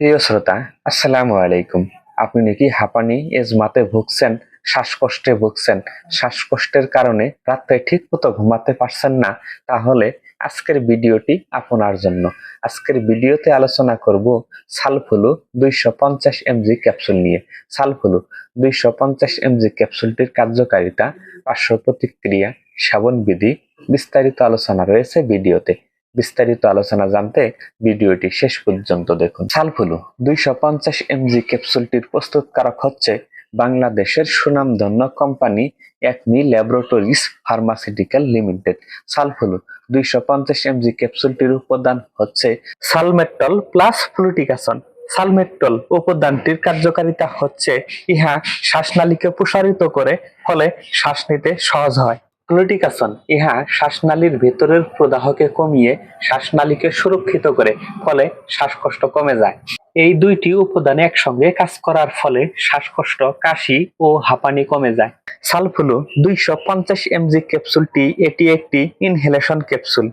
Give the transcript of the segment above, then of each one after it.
প্রিয় শ্রোতা, আসসালামু আলাইকুম। আপনি নাকি হাঁপানি, এজমাতে ভুগছেন, শ্বাসকষ্টে ভুগছেন। শ্বাসকষ্টের কারণে রাত্রে ঠিক মতো ঘুমাতে পারছেন না। তাহলে আজকের ভিডিওটি আপনার জন্য। আজকের ভিডিওতে আলোচনা করব সালফুলু দুইশো পঞ্চাশ এমজি ক্যাপসুল নিয়ে। সালফুলু দুইশো পঞ্চাশ এমজি ক্যাপসুলটির কার্যকারিতা, পার্শ্ব প্রতিক্রিয়া সেবন বিধি বিস্তারিত আলোচনা রয়েছে ভিডিওতে। বিস্তারিত আলোচনা জানতে ভিডিওটি শেষ পর্যন্ত দেখুন। সালফুলু, দুইশো পঞ্চাশ এমজি ক্যাপসুলটির প্রস্তুতকারক হচ্ছে বাংলাদেশের সুনামধন্য company Acme laboratories pharmaceutical limited. সালফুলু, দুইশো পঞ্চাশ এমজি ক্যাপসুলটির উপাদান হচ্ছে সালমেট্টল প্লাস ফ্লুটিকাসন। সালমেট্টল উপাদানটির কার্যকারিতা হচ্ছে ইহা শ্বাসনালীকে প্রসারিত করে, ফলে শ্বাস নিতে সহজ হয়। ফ্লুটিকাসন ইহা শ্বাসনালীর ভেতরের প্রদাহকে কমিয়ে শ্বাসনালীকে সুরক্ষিত করে, ফলে শ্বাসকষ্ট কমে যায়। এই দুইটি উপাদান একসঙ্গে কাজ করার ফলে শ্বাসকষ্ট, কাশি ও হাঁপানি কমে যায়। সালফুলু দুইশো পঞ্চাশ এমজি ক্যাপসুলটি এটি একটি ইনহেলেশন ক্যাপসুল।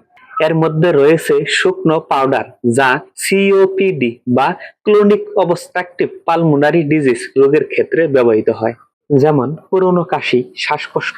এর মধ্যে রয়েছে শুকনো পাউডার, যা সিওপিডি বা ক্লোনিক অবস্ট্রাকটিভ পালমোনারি ডিজিজ রোগের ক্ষেত্রে ব্যবহৃত হয়। যেমন পুরনো কাশি, শ্বাসকষ্ট,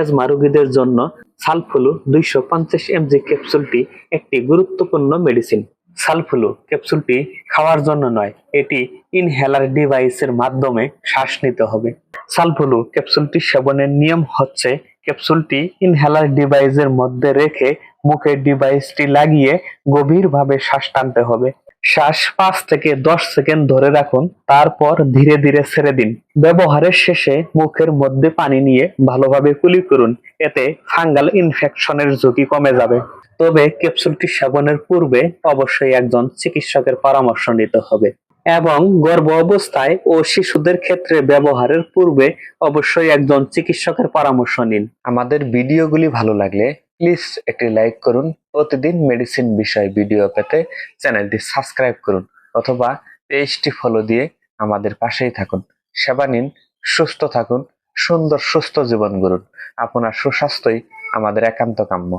এজমা রোগীদের জন্য সালফুলু দুইশো পঞ্চাশ এমজি ক্যাপসুলটি একটি গুরুত্বপূর্ণ মেডিসিন সালফুলু ক্যাপসুলটি খাওয়ার জন্য নয়, এটি ইনহেলার ডিভাইসের মাধ্যমে শ্বাস নিতে হবে। সালফুলু ক্যাপসুলটি সেবনের নিয়ম হচ্ছে ক্যাপসুলটি ইনহেলার ডিভাইসের মধ্যে রেখে মুখে ডিভাইসটি লাগিয়ে গভীরভাবে শ্বাস টানতে হবে। শ্বাস পাঁচ থেকে দশ সেকেন্ড ধরে রাখুন, তারপর ধীরে ধীরে ছেড়ে দিন। ব্যবহারের শেষে মুখের মধ্যে পানি নিয়ে ভালোভাবে কুলি করুন, এতে ফাঙ্গাল ইনফেকশনের ঝুঁকি কমে যাবে। তবে ক্যাপসুলটি সেবনের পূর্বে অবশ্যই একজন চিকিৎসকের পরামর্শ নিতে হবে। এবং গর্ভ অবস্থায় ও শিশুদের ক্ষেত্রে ব্যবহারের পূর্বে অবশ্যই একজন চিকিৎসকের পরামর্শ নিন। আমাদের ভিডিওগুলি ভালো লাগলে প্লিজ একটি লাইক করুন। প্রতিদিন মেডিসিন বিষয় ভিডিও পেতে চ্যানেলটি সাবস্ক্রাইব করুন অথবা পেজটি ফলো দিয়ে আমাদের পাশেই থাকুন। সেবা নিন, সুস্থ থাকুন, সুন্দর সুস্থ জীবন গড়ুন। আপনার সুস্বাস্থ্যই আমাদের একান্ত কাম্য।